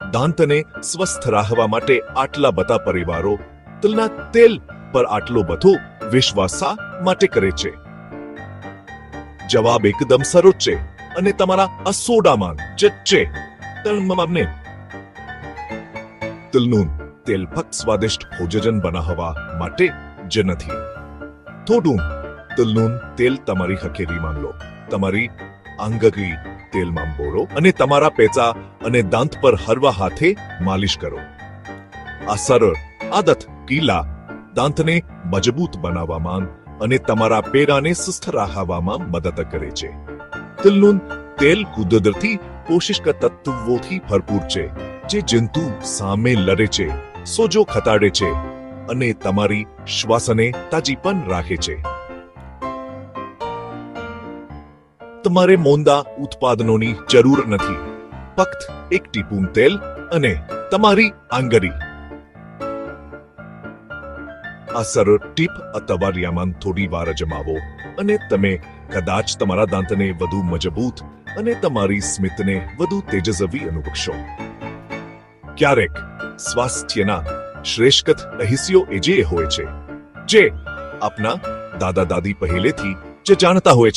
દાંતને સ્વસ્થ રાખવા માટે આટલા બધા પરિવારો તલના તેલ પર આટલો બધો વિશ્વાસ માટે કરે છે. જવાબ એકદમ સરળ છે અને તમારા અસોડામાં જ છે તલમને તેલ ફક્ત સ્વાદિષ્ટ ભોજન બનાવવા માટે જ નથી. થોડું તલનું તેલ તમારી હકેલીમાં લો. તમારી આંગળી તેલમાં બોળો અને તમારા પેચા અને દાંત પર હરવા હાથે માલિશ કરો. આ સરળ, આદત કીલા દાંતને મજબૂત બનાવવામાં અને તમારા પેરાને સુસ્થ રાખવામાં મદદ કરે છે. તિલનું તેલ કુદરતી પોષક તત્વોથી ભરપૂર છે, જે જંતુ સામે લડે છે, સોજો ખતાડે છે અને તમારી શ્વાસને તાજીપન રાખે છે. તમારે મોંદા ઉત્પાદનોની જરૂર નથી. ફક્ત એક ટીપું તેલ અને તમારી આંગળી. આ સરળ ટીપ અતવારિયામાં થોડી વાર જમાવો અને તમે કદાચ તમારા દાંતને વધુ મજબૂત અને તમારી સ્મિતને વધુ તેજસ્વી અનુભવશો. ક્યારેક સ્વાસ્થ્યના શ્રેષ્ઠ અહિસ્યો એ જે હોય છે, જે આપના દાદા દાદી પહેલેથી જે જાણતા હોય છે.